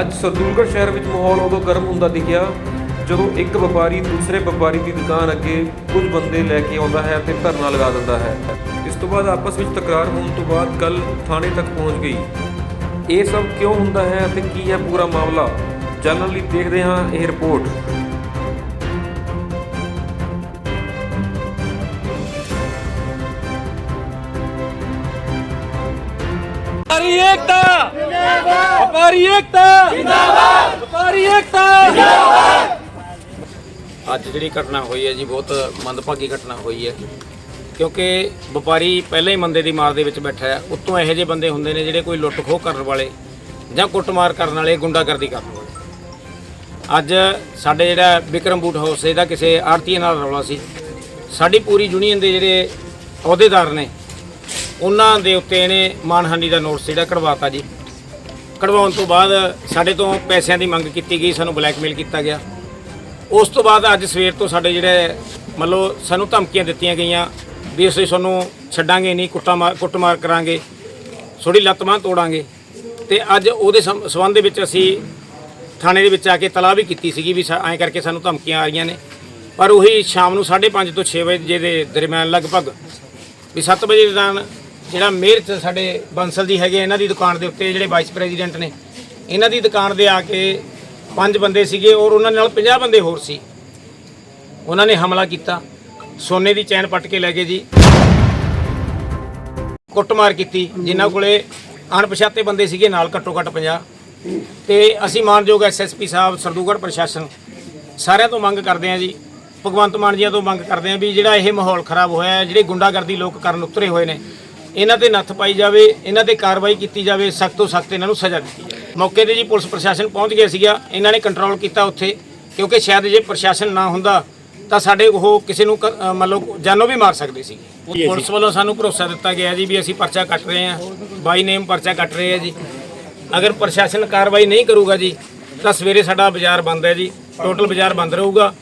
ਅੱਜ ਸਰਦੂਲਗੜ੍ਹ ਸ਼ਹਿਰ ਵਿੱਚ ਮਾਹੌਲ ਉਦੋਂ ਗਰਮ ਹੁੰਦਾ ਦਿਖਿਆ ਜਦੋਂ ਇੱਕ ਵਪਾਰੀ ਦੂਸਰੇ ਵਪਾਰੀ ਦੀ ਦੁਕਾਨ ਅੱਗੇ ਕੁਝ ਬੰਦੇ ਲੈ ਕੇ ਆਉਂਦਾ ਹੈ ਤੇ ਧਰਨਾ ਲਗਾ ਦਿੰਦਾ ਹੈ। ਇਸ ਤੋਂ ਬਾਅਦ ਆਪਸ ਵਿੱਚ ਤਕਰਾਰ ਹੋਣ ਤੋਂ ਬਾਅਦ ਗੱਲ ਥਾਣੇ ਤੱਕ ਪਹੁੰਚ ਗਈ। ਇਹ ਸਭ ਕਿਉਂ ਹੁੰਦਾ ਹੈ ਅਤੇ ਕੀ ਹੈ ਪੂਰਾ ਮਾਮਲਾ? ਜਾਣਨ ਲਈ ਦੇਖਦੇ ਹਾਂ ਇਹ ਰਿਪੋਰਟ। ਵਪਾਰੀ ਏਕਤਾ। ਵਪਾਰੀ ਏਕਤਾ। ਜਿੰਦਾਬਾਦ ਵਪਾਰੀ ਏਕਤਾ। ਅੱਜ ਜਿਹੜੀ ਘਟਨਾ ਹੋਈ ਹੈ ਜੀ, ਬਹੁਤ ਮੰਦਭਾਗੀ ਘਟਨਾ ਹੋਈ ਹੈ। ਕਿਉਂਕਿ ਵਪਾਰੀ ਪਹਿਲਾਂ ਹੀ ਮੰਦੇ ਦੀ ਮਾਰ ਦੇ ਵਿੱਚ ਬੈਠਾ ਹੈ। ਉੱਤੋਂ ਇਹੋ ਜਿਹੇ ਬੰਦੇ ਹੁੰਦੇ ਨੇ ਜਿਹੜੇ ਕੋਈ ਲੁੱਟ ਖੋਹ ਕਰਨ ਵਾਲੇ ਜਾਂ ਕੁੱਟਮਾਰ ਕਰਨ ਵਾਲੇ, ਗੁੰਡਾਗਰਦੀ ਕਰਨ ਵਾਲੇ। ਅੱਜ ਸਾਡੇ ਜਿਹੜਾ ਵਿਕਰਮ ਬੂਟ ਹਾਊਸ, ਇਹਦਾ ਕਿਸੇ ਆੜਤੀਏ ਨਾਲ ਰੌਲਾ ਸੀ। ਸਾਡੀ ਪੂਰੀ ਯੂਨੀਅਨ ਦੇ ਜਿਹੜੇ ਅਹੁਦੇਦਾਰ ਨੇ ਉਹਨਾਂ ਦੇ ਉੱਤੇ ਇਹਨੇ ਮਾਨਹਾਨੀ ਦਾ ਨੋਟਿਸ ਜਿਹੜਾ ਕਢਵਾਤਾ ਜੀ। ਕਢਵਾਉਣ ਤੋਂ ਬਾਅਦ ਸਾਡੇ ਤੋਂ ਪੈਸਿਆਂ ਦੀ ਮੰਗ ਕੀਤੀ ਗਈ, ਸਾਨੂੰ ਬਲੈਕਮੇਲ ਕੀਤਾ ਗਿਆ। ਉਸ ਤੋਂ ਬਾਅਦ ਅੱਜ ਸਵੇਰ ਤੋਂ ਸਾਡੇ ਜਿਹੜੇ ਮੰਨ ਲਓ ਸਾਨੂੰ ਧਮਕੀਆਂ ਦਿੱਤੀਆਂ ਗਈਆਂ ਵੀ ਅਸੀਂ ਤੁਹਾਨੂੰ ਛੱਡਾਂਗੇ ਨਹੀਂ, ਕੁੱਟਾ ਮਾਰ ਕੁੱਟਮਾਰ ਕਰਾਂਗੇ ਥੋੜੀ ਲੱਤ ਬਾਂਹ ਤੋੜਾਂਗੇ। ਤੇ ਅੱਜ ਉਹਦੇ ਸੰ- ਸੰਬੰਧ ਦੇ ਵਿੱਚ ਅਸੀਂ ਥਾਣੇ ਦੇ ਵਿੱਚ ਆ ਕੇ ਤਲਾਹ ਵੀ ਕੀਤੀ ਸੀਗੀ ਵੀ ਸਾ- ਐਂ ਕਰਕੇ ਸਾਨੂੰ ਧਮਕੀਆਂ ਆ ਰਹੀਆਂ ਨੇ। ਪਰ ਉਹੀ ਸ਼ਾਮ ਨੂੰ 5:30 ਤੋਂ 6 ਵਜੇ ਦੇ ਦਰਮਿਆਨ ਲਗਭਗ ਵੀ 7 ਵਜੇ ਦੌਰਾਨ ਜਿਹੜਾ ਮੇਰ ਸਾਡੇ ਬੰਸਲ ਜੀ ਹੈਗੇ ਇਹਨਾਂ ਦੀ ਦੁਕਾਨ ਦੇ ਉੱਤੇ ਜਿਹੜੇ ਵਾਈਸ ਪ੍ਰੈਜ਼ੀਡੈਂਟ ਨੇ, ਇਹਨਾਂ ਦੀ ਦੁਕਾਨ ਦੇ ਆ ਕੇ ਪੰਜ ਬੰਦੇ ਸੀਗੇ ਔਰ ਉਹਨਾਂ ਨਾਲ 50 ਬੰਦੇ ਹੋਰ ਸੀ। ਉਹਨਾਂ ਨੇ ਹਮਲਾ ਕੀਤਾ। ਸੋਨੇ ਦੀ ਚੈਨ ਪੱਟ ਕੇ ਲੈ ਗਏ ਜੀ। ਕੁੱਟਮਾਰ ਕੀਤੀ, ਜਿਨ੍ਹਾਂ ਕੋਲੇ ਅਣਪਛਾਤੇ ਬੰਦੇ ਸੀਗੇ, ਨਾਲ ਘੱਟੋ ਘੱਟ 50 ਤੇ ਅਸੀਂ ਮਾਨਯੋਗ ਐਸਐਸਪੀ ਸਾਹਿਬ, ਸਰਦੂਗੜ੍ਹ ਪ੍ਰਸ਼ਾਸਨ, ਸਾਰਿਆਂ ਤੋਂ ਮੰਗ ਕਰਦੇ ਹਾਂ ਜੀ, ਭਗਵੰਤ ਮਾਨ ਜੀਆਂ ਤੋਂ ਮੰਗ ਕਰਦੇ ਹਾਂ ਵੀ ਜਿਹੜਾ ਇਹ ਮਾਹੌਲ ਖਰਾਬ ਹੋਇਆ ਜਿਹੜੇ ਗੁੰਡਾਗਰਦੀ ਲੋਕ ਕਰਨ ਉਤਰੇ ਹੋਏ ਨੇ ਇਹਨਾਂ ਤੇ ਨੱਥ ਪਾਈ ਜਾਵੇ ਇਹਨਾਂ ਤੇ ਕਾਰਵਾਈ ਕੀਤੀ ਜਾਵੇ ਸਖਤ ਤੋਂ ਸਖਤ ਇਹਨਾਂ ਨੂੰ ਸਜ਼ਾ ਦਿੱਤੀ ਜਾਵੇ। ਮੌਕੇ ਤੇ ਜੀ ਪੁਲਿਸ ਪ੍ਰਸ਼ਾਸਨ ਪਹੁੰਚ ਗਿਆ ਸੀਗਾ ਇਹਨਾਂ ਨੇ ਕੰਟਰੋਲ ਕੀਤਾ ਉੱਥੇ ਕਿਉਂਕਿ ਸ਼ਾਇਦ ਜੇ ਪ੍ਰਸ਼ਾਸਨ ਨਾ ਹੁੰਦਾ ਤਾਂ ਸਾਡੇ ਉਹ ਕਿਸੇ ਨੂੰ ਲਓ ਜਾਨੋਂ ਵੀ ਮਾਰ ਸਕਦੇ ਸੀ। ਪੁਲਿਸ ਵੱਲੋਂ ਸਾਨੂੰ ਭਰੋਸਾ ਦਿੱਤਾ ਗਿਆ ਜੀ ਵੀ ਅਸੀਂ ਪਰਚਾ ਕੱਟ ਰਹੇ ਹਾਂ ਬਾਈ ਨੇਮ ਪਰਚਾ ਕੱਟ ਰਹੇ ਹਾਂ ਜੀ। ਅਗਰ ਪ੍ਰਸ਼ਾਸਨ ਕਾਰਵਾਈ ਨਹੀਂ ਕਰੂਗਾ ਜੀ ਤਾਂ ਸਵੇਰੇ ਸਾਡਾ ਬਾਜ਼ਾਰ ਬੰਦ ਹੈ ਜੀ ਟੋਟਲ ਬਾਜ਼ਾਰ ਬੰਦ ਰਹੂਗਾ।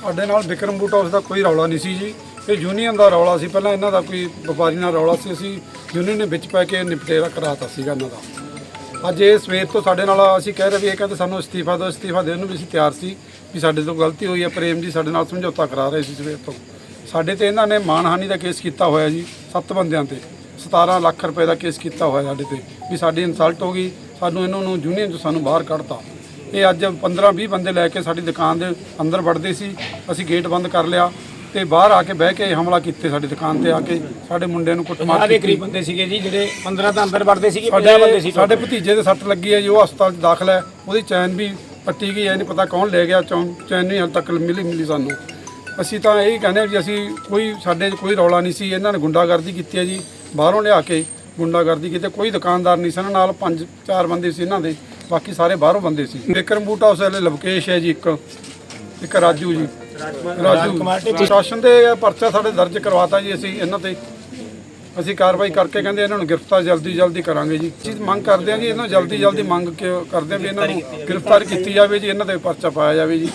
ਸਾਡੇ ਨਾਲ ਵਿਕਰਮ ਬੂਟ ਹਾਊਸ ਦਾ ਕੋਈ ਰੌਲਾ ਨਹੀਂ ਸੀ ਜੀ। ਇਹ ਯੂਨੀਅਨ ਦਾ ਰੌਲਾ ਸੀ, ਪਹਿਲਾਂ ਇਹਨਾਂ ਦਾ ਕੋਈ ਵਪਾਰੀ ਨਾਲ ਰੌਲਾ ਸੀ, ਅਸੀਂ ਯੂਨੀਅਨ ਨੇ ਵਿੱਚ ਪੈ ਕੇ ਨਿਪਟੇਰਾ ਕਰਾਤਾ ਸੀਗਾ ਇਹਨਾਂ ਦਾ। ਅੱਜ ਇਹ ਸਵੇਰ ਤੋਂ ਸਾਡੇ ਨਾਲ ਅਸੀਂ ਕਹਿ ਰਹੇ ਵੀ ਇਹ ਕਹਿੰਦੇ ਸਾਨੂੰ ਅਸਤੀਫਾ ਦਿਓ, ਅਸਤੀਫਾ ਦੇਣ ਨੂੰ ਵੀ ਅਸੀਂ ਤਿਆਰ ਸੀ ਵੀ ਸਾਡੇ ਤੋਂ ਗਲਤੀ ਹੋਈ ਹੈ, ਪ੍ਰੇਮ ਜੀ ਸਾਡੇ ਨਾਲ ਸਮਝੌਤਾ ਕਰਾ ਰਹੇ ਸੀ ਸਵੇਰ ਤੋਂ। ਸਾਡੇ ਤੇ ਇਹਨਾਂ ਨੇ ਮਾਨਹਾਨੀ ਦਾ ਕੇਸ ਕੀਤਾ ਹੋਇਆ ਜੀ, ਸੱਤ ਬੰਦਿਆਂ ਤੇ। 17 ਲੱਖ ਰੁਪਏ ਦਾ ਕੇਸ ਕੀਤਾ ਹੋਇਆ ਸਾਡੇ ਤੇ, ਵੀ ਸਾਡੀ ਇਨਸਲਟ ਹੋ ਗਈ, ਸਾਨੂੰ ਇਹਨਾਂ ਨੂੰ ਯੂਨੀਅਨ ਤੋਂ ਸਾਨੂੰ ਬਾਹਰ ਕੱਢਤਾ। ਇਹ ਅੱਜ 15 20 ਬੰਦੇ ਲੈ ਕੇ ਸਾਡੀ ਦੁਕਾਨ ਦੇ ਅੰਦਰ ਵੜਦੇ ਸੀ, ਅਸੀਂ ਗੇਟ ਬੰਦ ਕਰ ਲਿਆ। ਤੇ ਬਾਹਰ ਆ ਕੇ ਬਹਿ ਕੇ ਹਮਲਾ ਕੀਤੇ ਸਾਡੀ ਦੁਕਾਨ ਤੇ ਆ ਕੇ ਸਾਡੇ ਮੁੰਡਿਆਂ ਨੂੰ ਕੁੱਟਮਾਰ ਕੀਤੀ। ਕਰੀਬ ਬੰਦੇ ਸੀਗੇ ਜੀ ਜਿਹੜੇ 15 ਤਾਂ ਅੰਦਰ ਵੜਦੇ ਸੀਗੇ 50 ਬੰਦੇ ਸਾਡੇ ਸੀ ਸਾਡੇ ਭਤੀਜੇ ਦੇ ਸੱਟ ਲੱਗੀ ਹੈ ਜੀ ਉਹ ਹਸਪਤਾਲ 'ਚ ਦਾਖਲ ਹੈ। ਉਹਦੀ ਚੈਨ ਵੀ ਪੱਟੀ ਗਈ ਹੈ ਨਹੀਂ ਪਤਾ ਕੌਣ ਲੈ ਗਿਆ ਚੌਂ- ਚੈਨ ਨਹੀਂ ਹਾਲੇ ਤੱਕ ਮਿਲੀ ਮਿਲੀ ਸਾਨੂੰ। ਅਸੀਂ ਤਾਂ ਇਹ ਕਹਿੰਦੇ ਹਾਂ ਵੀ ਅਸੀਂ ਕੋਈ ਸਾਡੇ 'ਚ ਕੋਈ ਰੌਲਾ ਨਹੀਂ ਸੀ ਇਹਨਾਂ ਨੇ ਗੁੰਡਾਗਰਦੀ ਕੀਤੀ ਹੈ ਜੀ। ਬਾਹਰੋਂ ਲਿਆ ਕੇ ਗੁੰਡਾਗਰਦੀ ਕੀਤੀ ਕੋਈ ਦੁਕਾਨਦਾਰ ਨਹੀਂ ਸਨ ਨਾਲ ਪੰਜ ਚਾਰ ਬੰਦੇ ਸੀ ਇਹਨਾਂ ਦੇ ਬਾਕੀ ਸਾਰੇ ਬਾਹਰੋਂ ਬੰਦੇ ਸੀ। ਵਿਕਰਮ ਬੂਟ ਹਾਊਸ ਵਾਲੇ ਲਵਕੇਸ਼ ਹੈ ਜੀ ਇੱਕ ਇੱਕ ਰਾਜੂ ਜੀ। ਰਾਜੂ ਪ੍ਰਸ਼ਾਸਨ ਦੇ ਪਰਚਾ ਸਾਡੇ ਦਰਜ ਕਰਵਾਤਾ ਜੀ ਅਸੀਂ ਇਹਨਾਂ ਤੇ। ਅਸੀਂ ਕਾਰਵਾਈ ਕਰਕੇ ਕਹਿੰਦੇ ਇਹਨਾਂ ਨੂੰ ਗ੍ਰਿਫਤਾਰ ਜਲਦੀ ਜਲਦੀ ਕਰਾਂਗੇ ਜੀ। ਅਸੀਂ ਮੰਗ ਕਰਦੇ ਹਾਂ ਜੀ ਇਹਨਾਂ ਨੂੰ ਜਲਦੀ ਜਲਦੀ ਮੰਗ ਕਰਦੇ ਹਾਂ ਵੀ ਇਹਨਾਂ ਨੂੰ ਗ੍ਰਿਫਤਾਰ ਕੀਤੀ ਜਾਵੇ ਜੀ ਇਹਨਾਂ ਤੇ ਪਰਚਾ ਪਾਇਆ ਜਾਵੇ ਜੀ।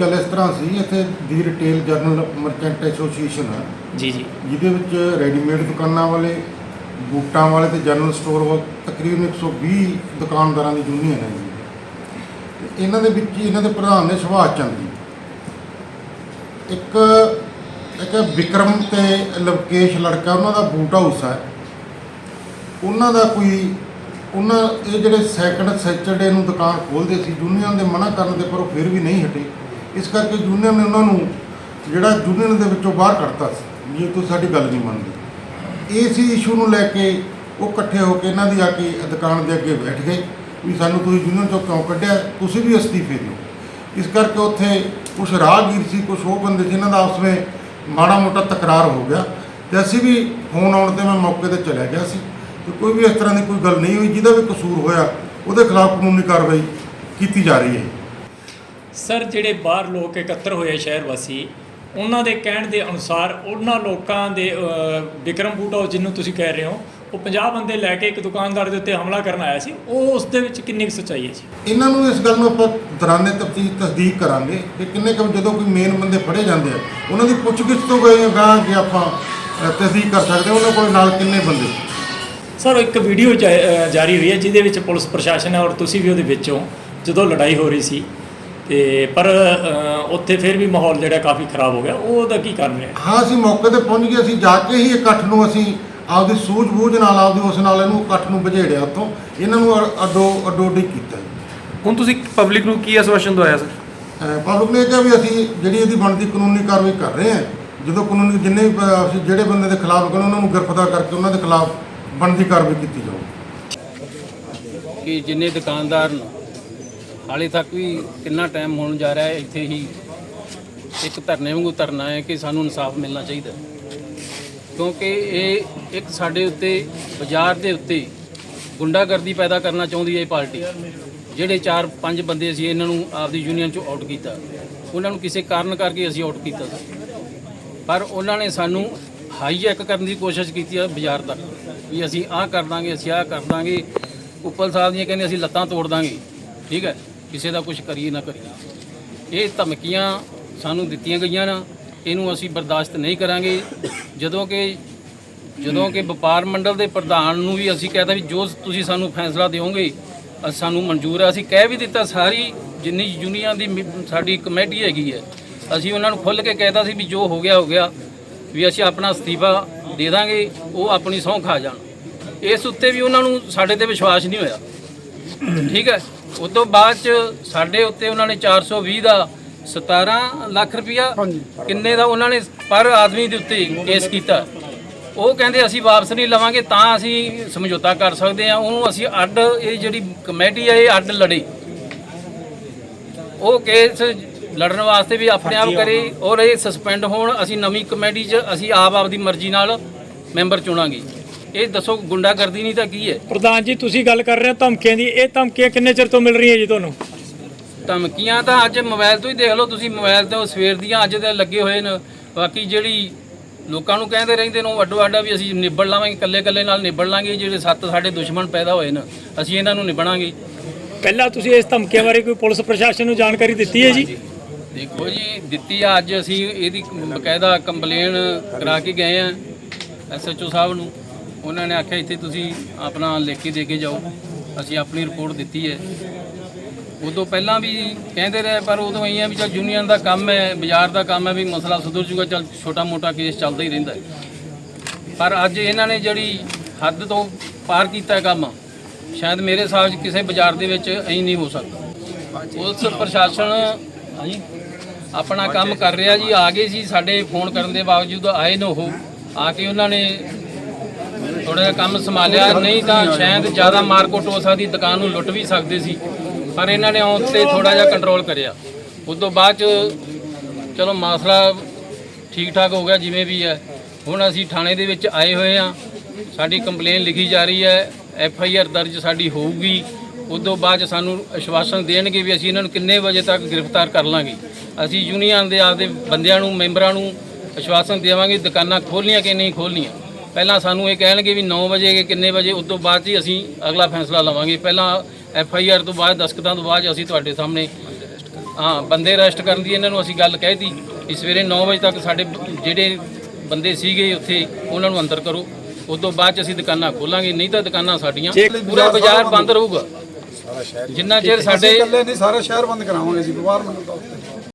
ਗੱਲ ਇਸ ਤਰ੍ਹਾਂ ਸੀ ਇੱਥੇ ਦੀ ਰਿਟੇਲ ਜਰਨਲ ਮਰਚੈਂਟ ਐਸੋਸੀਏਸ਼ਨ ਹੈ। ਜੀ ਜੀ। ਜਿਹਦੇ ਵਿੱਚ ਰੈਡੀਮੇਡ ਦੁਕਾਨਾਂ ਵਾਲੇ ਬੂਟਾਂ ਵਾਲੇ ਤੇ ਜਨਰਲ ਸਟੋਰ ਵਾਲੇ ਤਕਰੀਬਨ 120 ਦੁਕਾਨਦਾਰਾਂ ਦੀ ਯੂਨੀਅਨ ਹੈ ਜੀ। ਤੇ ਇਹਨਾਂ ਦੇ ਵਿੱਚ ਇਹਨਾਂ ਦੇ ਪ੍ਰਧਾਨ ਨੇ ਸੁਭਾਸ਼ ਚੰਦ ਜੀ। ਇੱਕ ਇੱਕ ਵਿਕਰਮ ਤੇ ਲਵਕੇਸ਼ ਲੜਕਾ, ਉਹਨਾਂ ਦਾ ਬੂਟ ਹਾਊਸ ਹੈ ਉਹਨਾਂ ਦਾ ਕੋਈ, ਉਹਨਾਂ, ਇਹ ਜਿਹੜੇ ਸੈਕੰਡ ਸੈਚਰਡੇ ਨੂੰ ਦੁਕਾਨ ਖੋਲ੍ਹਦੇ ਸੀ ਯੂਨੀਅਨ ਦੇ ਮਨਾ ਕਰਨ ਦੇ ਪਰ ਉਹ ਫਿਰ ਵੀ ਨਹੀਂ ਹਟੇ। ਇਸ ਕਰਕੇ ਯੂਨੀਅਨ ਨੇ ਉਹਨਾਂ ਨੂੰ ਜਿਹੜਾ ਯੂਨੀਅਨ ਦੇ ਵਿੱਚੋਂ ਬਾਹਰ ਕੱਢਤਾ ਸੀ। ਜੇ ਤੁਸੀਂ ਸਾਡੀ ਗੱਲ ਨਹੀਂ ਮੰਨਦੇ। ਇਸ ਇਸ਼ੂ ਨੂੰ ਲੈ ਕੇ ਉਹ ਇਕੱਠੇ ਹੋ ਕੇ ਇਹਨਾਂ ਦੀ ਆ ਕੇ ਦੁਕਾਨ ਦੇ ਅੱਗੇ ਬੈਠ ਗਏ ਵੀ ਸਾਨੂੰ ਤੁਸੀਂ ਯੂਨੀਅਨ ਚੋਂ ਕਿਉਂ ਕੱਢਿਆ? ਤੁਸੀਂ ਵੀ ਅਸਤੀਫੇ ਦਿਓ। ਇਸ ਕਰਕੇ ਉੱਥੇ ਕੁਝ ਰਾਹਗੀਰ ਸੀ ਕੁਝ ਉਹ ਬੰਦੇ ਜਿਨ੍ਹਾਂ ਦਾ ਆਪਸ ਵਿੱਚ ਮਾੜਾ ਮੋਟਾ ਤਕਰਾਰ ਹੋ ਗਿਆ ਤੇ ਅਸੀਂ ਵੀ ਫੋਨ ਆਉਣ ਤੇ ਮੈਂ ਮੌਕੇ ਤੇ ਚਲਿਆ ਗਿਆ ਸੀ ਤੇ ਕੋਈ ਵੀ ਇਸ ਤਰ੍ਹਾਂ ਦੀ ਕੋਈ ਗੱਲ ਨਹੀਂ ਹੋਈ ਜਿਹਦਾ ਵੀ ਕਸੂਰ ਹੋਇਆ ਉਹਦੇ ਖਿਲਾਫ ਕਾਨੂੰਨੀ ਕਾਰਵਾਈ ਕੀਤੀ ਜਾ ਰਹੀ ਹੈ। ਸਰ ਜਿਹੜੇ ਬਾਹਰ ਲੋਕ ਇਕੱਤਰ ਹੋਏ ਸ਼ਹਿਰ ਵਾਸੀ ਉਹਨਾਂ ਦੇ ਕਹਿਣ ਦੇ ਅਨੁਸਾਰ ਉਹਨਾਂ ਲੋਕਾਂ ਦੇ ਅ, ਵਿਕਰਮ ਬੂਟ ਜਿਹਨੂੰ ਤੁਸੀਂ ਕਹਿ ਰਹੇ ਹੋ ਉਹ 50 ਬੰਦੇ ਲੈ ਕੇ ਇੱਕ ਦੁਕਾਨਦਾਰ ਦੇ ਉੱਤੇ ਹਮਲਾ ਕਰਨ ਆਇਆ ਸੀ ਉਹ ਉਸ ਦੇ ਵਿੱਚ ਕਿੰਨੀ ਕੁ ਸੱਚਾਈ ਹੈ ਜੀ? ਇਹਨਾਂ ਨੂੰ ਇਸ ਗੱਲ ਨੂੰ ਆਪਾਂ ਦੌਰਾਨੇ ਤਫਤੀਸ਼ ਤਸਦੀਕ ਕਰਾਂਗੇ ਕਿ ਕਿੰਨੇ ਕੁ ਜਦੋਂ ਕੋਈ ਮੇਨ ਬੰਦੇ ਫੜੇ ਜਾਂਦੇ ਆ ਉਹਨਾਂ ਦੀ ਪੁੱਛਗਿੱਛ ਤੋਂ ਗਏ ਗਾਂ ਕਿ ਆਪਾਂ ਤਸਦੀਕ ਕਰ ਸਕਦੇ ਉਹਨਾਂ ਕੋਲ ਨਾਲ ਕਿੰਨੇ ਬੰਦੇ? ਸਰ ਇੱਕ ਵੀਡੀਓ ਜਾਰੀ ਰਹੀ ਹੈ ਜਿਹਦੇ ਵਿੱਚ ਪੁਲਿਸ ਪ੍ਰਸ਼ਾਸਨ ਹੈ ਔਰ ਤੁਸੀਂ ਵੀ ਉਹਦੇ ਵਿੱਚ ਹੋ ਜਦੋਂ ਲੜਾਈ ਹੋ ਰਹੀ ਸੀ। ਤੇ ਪਰ ਉੱਥੇ ਫਿਰ ਵੀ ਮਾਹੌਲ ਜਿਹੜਾ ਕਾਫੀ ਖਰਾਬ ਹੋ ਗਿਆ ਉਹਦਾ ਕੀ ਕਾਰਨ ਹੈ ਹਾਂ ਅਸੀਂ ਮੌਕੇ ਤੇ ਪਹੁੰਚ ਗਏ ਅਸੀਂ ਜਾ ਕੇ ਹੀ ਇਕੱਠ ਨੂੰ ਅਸੀਂ ਆਪਦੀ ਸੂਝ-ਬੂਝ ਨਾਲ ਆਪਦੀ ਉਸ ਨਾਲ ਇਹਨੂੰ ਇਕੱਠ ਨੂੰ ਬਝੇੜਿਆ ਉੱਥੋਂ। ਇਹਨਾਂ ਨੂੰ ਅੱਡੋ ਅੱਡੋ ਅੱਡੀ ਕੀਤਾ ਹੁਣ ਤੁਸੀਂ ਪਬਲਿਕ ਨੂੰ ਕੀ ਆਸ਼ਵਾਸਨ ਦਵਾਇਆ ਸਰ ਪਬਲਿਕ ਨੇ ਕਿਹਾ ਵੀ ਅਸੀਂ ਜਿਹੜੀ ਇਹਦੀ ਬਣਦੀ ਕਾਨੂੰਨੀ ਕਾਰਵਾਈ ਕਰ ਰਹੇ ਹਾਂ। ਜਦੋਂ ਕਾਨੂੰਨੀ ਜਿੰਨੇ ਵੀ ਪ- ਅਸੀਂ ਜਿਹੜੇ ਬੰਦੇ ਦੇ ਖਿਲਾਫ ਕਾਨੂੰਨ ਉਹਨਾਂ ਨੂੰ ਗ੍ਰਿਫਤਾਰ ਕਰਕੇ ਉਹਨਾਂ ਦੇ ਖਿਲਾਫ ਬਣਦੀ ਕਾਰਵਾਈ ਕੀਤੀ ਜਾਊ ਕਿ ਜਿੰਨੇ ਦੁਕਾਨਦਾਰ ਨੇ ਹਾਲੇ ਤੱਕ ਵੀ ਕਿੰਨਾ ਟਾਈਮ ਹੋਣ ਜਾ ਰਿਹਾ ਹੈ ਇੱਥੇ ਹੀ ਇੱਕ ਧਰਨੇ ਵਾਂਗੂ ਧਰਨਾ ਹੈ ਕਿ ਸਾਨੂੰ ਇਨਸਾਫ ਮਿਲਣਾ ਚਾਹੀਦਾ ਹੈ। ਕਿਉਂਕਿ ਇਹ ਇੱਕ ਸਾਡੇ ਉੱਤੇ, ਬਾਜ਼ਾਰ ਦੇ ਉੱਤੇ ਗੁੰਡਾਗਰਦੀ ਪੈਦਾ ਕਰਨਾ ਚਾਹੁੰਦੀ ਹੈ ਇਹ ਪਾਰਟੀ। ਜਿਹੜੇ 4-5 ਬੰਦੇ ਸੀ ਇਹਨਾਂ ਨੂੰ ਆਪਦੀ ਯੂਨੀਅਨ ਚੋਂ ਆਊਟ ਕੀਤਾ। ਉਹਨਾਂ ਨੂੰ ਕਿਸੇ ਕਾਰਨ ਕਰਕੇ ਅਸੀਂ ਆਊਟ ਕੀਤਾ। ਪਰ ਉਹਨਾਂ ਨੇ ਸਾਨੂੰ ਹਾਈਜੈਕ ਕਰਨ ਦੀ ਕੋਸ਼ਿਸ਼ ਕੀਤੀ ਹੈ ਬਾਜ਼ਾਰ ਤੱਕ। ਵੀ ਅਸੀਂ ਆਹ ਕਰ ਦਾਂਗੇ, ਅਸੀਂ ਆਹ ਕਰ ਦਾਂਗੇ। ਉੱਪਲ ਸਾਹਿਬ ਦੀਆਂ ਕਹਿੰਦੇ ਅਸੀਂ ਲੱਤਾਂ ਤੋੜ ਦਾਂਗੇ। ਠੀਕ ਹੈ? ਕਿਸੇ ਦਾ ਕੁਝ ਕਰੀਏ ਨਾ ਕਰੀਏ। ਇਹ ਧਮਕੀਆਂ ਸਾਨੂੰ ਦਿੱਤੀਆਂ ਗਈਆਂ ਨਾ। ਇਹਨੂੰ ਅਸੀਂ ਬਰਦਾਸ਼ਤ ਨਹੀਂ ਕਰਾਂਗੇ। ਜਦੋਂ ਕਿ ਜਦੋਂ ਕਿ ਵਪਾਰ ਮੰਡਲ ਦੇ ਪ੍ਰਧਾਨ ਨੂੰ ਵੀ ਅਸੀਂ ਕਹਿਤਾ ਵੀ ਜੋ ਤੁਸੀਂ ਸਾਨੂੰ ਫੈਸਲਾ ਦਿਓਗੇ, ਅ- ਸਾਨੂੰ ਮਨਜ਼ੂਰ ਹੈ। ਅਸੀਂ ਕਹਿ ਵੀ ਦਿੱਤਾ ਸਾਰੀ ਜਿੰਨੀ ਯੂਨੀਅਨ ਦੀ ਮੀ- ਸਾਡੀ ਕਮੇਟੀ ਹੈਗੀ ਹੈ। ਅਸੀਂ ਉਹਨਾਂ ਨੂੰ ਖੁੱਲ੍ਹ ਕੇ ਕਹਿਤਾ ਸੀ ਵੀ ਜੋ ਹੋ ਗਿਆ ਹੋ ਗਿਆ। ਵੀ ਅਸੀਂ ਆਪਣਾ ਅਸਤੀਫਾ ਦੇ ਦਾਂਗੇ, ਉਹ ਆਪਣੀ ਸਹੁੰ ਖਾ ਜਾਣ। ਇਸ ਉੱਤੇ ਵੀ ਉਹਨਾਂ ਨੂੰ ਸਾਡੇ ਤੇ ਵਿਸ਼ਵਾਸ ਨਹੀਂ ਹੋਇਆ। ਠੀਕ ਹੈ। ਉਸ ਤੋਂ ਬਾਅਦ ਚ ਸਾਡੇ ਉੱਤੇ ਉਹਨਾਂ ਨੇ 420 ਦਾ 17 ਲੱਖ ਰੁਪਇਆ ਕਿੰਨੇ ਦਾ ਉਹਨਾਂ ਨੇ ਪਰ ਆਦਮੀ ਦੇ ਉੱਤੇ ਕੇਸ ਕੀਤਾ। ਉਹ ਕਹਿੰਦੇ ਅਸੀਂ ਵਾਪਸ ਨਹੀਂ ਲਵਾਂਗੇ ਤਾਂ ਅਸੀਂ ਸਮਝੌਤਾ ਕਰ ਸਕਦੇ ਹਾਂ। ਉਹਨੂੰ ਅਸੀਂ ਅੱਡ ਇਹ ਜਿਹੜੀ ਕਮੇਟੀ ਹੈ ਇਹ ਅੱਡ ਲੜੇ। ਉਹ ਕੇਸ ਲੜਨ ਵਾਸਤੇ ਵੀ ਆਪਣੇ ਆਪ ਕਰੇ ਔਰ ਇਹ ਸਸਪੈਂਡ ਹੋਣ ਅਸੀਂ ਨਵੀਂ ਕਮੇਟੀ 'ਚ ਅਸੀਂ ਆਪ ਆਪਦੀ ਮਰਜ਼ੀ ਨਾਲ ਮੈਂਬਰ ਚੁਣਾਂਗੇ। ਇਹ ਦੱਸੋ ਗੁੰਡਾਗਰਦੀ ਨਹੀਂ ਤਾਂ ਕੀ ਹੈ? ਪ੍ਰਧਾਨ ਜੀ ਤੁਸੀਂ ਗੱਲ ਕਰ ਰਹੇ ਹੋ ਧਮਕੀਆਂ ਦੀ। ਇਹ ਧਮਕੀਆਂ ਕਿੰਨੇ ਚਿਰ ਤੋਂ ਮਿਲ ਰਹੀਆਂ ਜੀ ਤੁਹਾਨੂੰ? ਧਮਕੀਆਂ ਤਾਂ ਅੱਜ ਮੋਬਾਈਲ ਤੋਂ ਹੀ ਦੇਖ ਲਓ ਤੁਸੀਂ ਮੋਬਾਈਲ ਤੋਂ ਸਵੇਰ ਦੀਆਂ ਅੱਜ ਦੇ ਲੱਗੇ ਹੋਏ ਨੇ। ਬਾਕੀ ਜਿਹੜੀ ਲੋਕਾਂ ਨੂੰ ਕਹਿੰਦੇ ਰਹਿੰਦੇ ਨੇ ਉਹ ਅੱਡੋ ਅੱਡਾ ਵੀ ਅਸੀਂ ਨਿਬੜ ਲਾਵਾਂਗੇ ਇਕੱਲੇ ਇਕੱਲੇ ਨਾਲ ਨਿਬੜ ਲਾਂਗੇ ਜਿਹੜੇ ਸੱਤ ਸਾਡੇ ਦੁਸ਼ਮਣ ਪੈਦਾ ਹੋਏ ਨੇ ਅਸੀਂ ਇਹਨਾਂ ਨੂੰ ਨਿਬੜਾਂਗੇ ਪਹਿਲਾਂ ਤੁਸੀਂ ਇਸ ਧਮਕੀਆਂ ਬਾਰੇ ਕੋਈ ਪੁਲਿਸ ਪ੍ਰਸ਼ਾਸਨ ਨੂੰ ਜਾਣਕਾਰੀ ਦਿੱਤੀ ਹੈ ਜੀ? ਦੇਖੋ ਜੀ ਦਿੱਤੀ ਆ ਅੱਜ ਅਸੀਂ ਇਹਦੀ ਬਕਾਇਦਾ ਕੰਪਲੇਨ ਕਰਾ ਕੇ ਗਏ ਆ ਐਸਐਚਓ ਸਾਹਿਬ ਨੂੰ। ਉਹਨਾਂ ਨੇ ਆਖਿਆ ਇੱਥੇ ਤੁਸੀਂ ਆਪਣਾ ਲਿਖ ਕੇ ਦੇ ਕੇ ਜਾਓ। ਅਸੀਂ ਆਪਣੀ ਰਿਪੋਰਟ ਦਿੱਤੀ ਹੈ। ਉਦੋਂ ਪਹਿਲਾਂ ਵੀ ਕਹਿੰਦੇ ਰਹੇ ਪਰ ਉਦੋਂ ਇਹ ਆ ਵੀ ਚਲ ਯੂਨੀਅਨ ਦਾ ਕੰਮ ਹੈ ਬਾਜ਼ਾਰ ਦਾ ਕੰਮ ਹੈ ਵੀ ਮਸਲਾ ਸੁਧਰ ਜੂਗਾ ਚਲ ਛੋਟਾ ਮੋਟਾ ਕੇਸ ਚੱਲਦਾ ਹੀ ਰਹਿੰਦਾ ਪਰ ਅੱਜ ਇਹਨਾਂ ਨੇ ਜਿਹੜੀ ਹੱਦ ਤੋਂ ਪਾਰ ਕੀਤਾ ਕੰਮ ਸ਼ਾਇਦ ਮੇਰੇ ਹਿਸਾਬ 'ਚ ਕਿਸੇ ਬਾਜ਼ਾਰ ਦੇ ਵਿੱਚ ਐਂ ਨਹੀਂ ਹੋ ਸਕਦਾ। ਪੁਲਿਸ ਪ੍ਰਸ਼ਾਸਨ ਹਾਂਜੀ। ਆਪਣਾ ਕੰਮ ਕਰ ਰਿਹਾ ਜੀ ਆ ਗਏ ਸੀ ਸਾਡੇ ਫੋਨ ਕਰਨ ਦੇ ਬਾਵਜੂਦ ਆਏ ਨੇ ਉਹ ਆ ਕੇ ਉਹਨਾਂ ਨੇ ਥੋੜਾ ਜਿਹਾ ਕੰਮ ਸੰਭਾਲਿਆ ਨਹੀਂ ਤਾਂ ਸ਼ਾਇਦ ਜ਼ਿਆਦਾ ਮਾਰਕੁੱਟ ਹੋ ਸਕਦੀ ਦੁਕਾਨ ਨੂੰ ਲੁੱਟ ਵੀ ਸਕਦੇ ਸੀ। ਪਰ ਇਹਨਾਂ ਨੇ ਆਉਣ ਤੇ ਥੋੜਾ ਜਿਹਾ ਕੰਟਰੋਲ ਕਰਿਆ। ਉਸ ਤੋਂ ਬਾਅਦ ਚ ਚਲੋ ਮਾਸਲਾ ਠੀਕ ਠਾਕ ਹੋ ਗਿਆ ਜਿਵੇਂ ਵੀ ਹੈ। ਹੁਣ ਅਸੀਂ ਥਾਣੇ ਦੇ ਵਿੱਚ ਆਏ ਹੋਏ ਆ ਸਾਡੀ ਕੰਪਲੇਨ ਲਿਖੀ ਜਾ ਰਹੀ ਹੈ। ਐਫ ਆਈ ਆਰ ਦਰਜ ਸਾਡੀ ਹੋਊਗੀ। ਉਸ ਤੋਂ ਬਾਅਦ 'ਚ ਸਾਨੂੰ ਅਸ਼ਵਾਸਨ ਦੇਣਗੇ ਵੀ ਅਸੀਂ ਇਹਨਾਂ ਨੂੰ ਕਿੰਨੇ ਵਜੇ ਤੱਕ ਗ੍ਰਿਫਤਾਰ ਕਰ ਲਾਂਗੇ। ਅਸੀਂ ਯੂਨੀਅਨ ਦੇ ਆਪਦੇ ਬੰਦਿਆਂ ਨੂੰ, ਮੈਂਬਰਾਂ ਨੂੰ ਅਸ਼ਵਾਸਨ ਦੇਵਾਂਗੇ, ਦੁਕਾਨਾਂ ਖੋਲ੍ਹਣੀਆਂ ਕਿ ਨਹੀਂ ਖੋਲ੍ਹਣੀਆਂ। ਪਹਿਲਾਂ ਸਾਨੂੰ ਇਹ ਕਹਿਣਗੇ ਵੀ 9 ਵਜੇ ਕਿ ਕਿੰਨੇ ਵਜੇ, ਉਸ ਤੋਂ ਬਾਅਦ 'ਚ ਹੀ ਅਸੀਂ ਅਗਲਾ ਫੈਸਲਾ ਲਵਾਂਗੇ। ਪਹਿਲਾਂ ਐਫ ਆਈ ਆਰ ਤੋਂ ਬਾਅਦ ਦਸਕਤਾਂ ਤੋਂ ਬਾਅਦ ਅਸੀਂ ਤੁਹਾਡੇ ਸਾਹਮਣੇ ਹਾਂ ਬੰਦੇ ਅਰੈਸਟ ਕਰਨ ਦੀ ਇਹਨਾਂ ਨੂੰ ਅਸੀਂ ਗੱਲ ਕਹਿਤੀ ਕਿ ਸਵੇਰੇ 9 ਵਜੇ ਤੱਕ ਸਾਡੇ ਜਿਹੜੇ ਬੰਦੇ ਸੀਗੇ ਉੱਥੇ ਉਹਨਾਂ ਨੂੰ ਅੰਦਰ ਕਰੋ। ਉਸ ਤੋਂ ਬਾਅਦ ਅਸੀਂ ਦੁਕਾਨਾਂ ਖੋਲਾਂਗੇ ਨਹੀਂ ਤਾਂ ਦੁਕਾਨਾਂ ਸਾਡੀਆਂ। ਪੂਰਾ ਬਾਜ਼ਾਰ ਬੰਦ ਰਹੂਗਾ। ਜਿੰਨਾ ਚਿਰ ਸਾਡੇ ਇਕੱਲੇ ਨਹੀਂ ਸਾਰਾ ਸ਼ਹਿਰ ਬੰਦ ਕਰਾਵਾਂਗੇ ਜੀ ਮੰਡਲ ਦਾ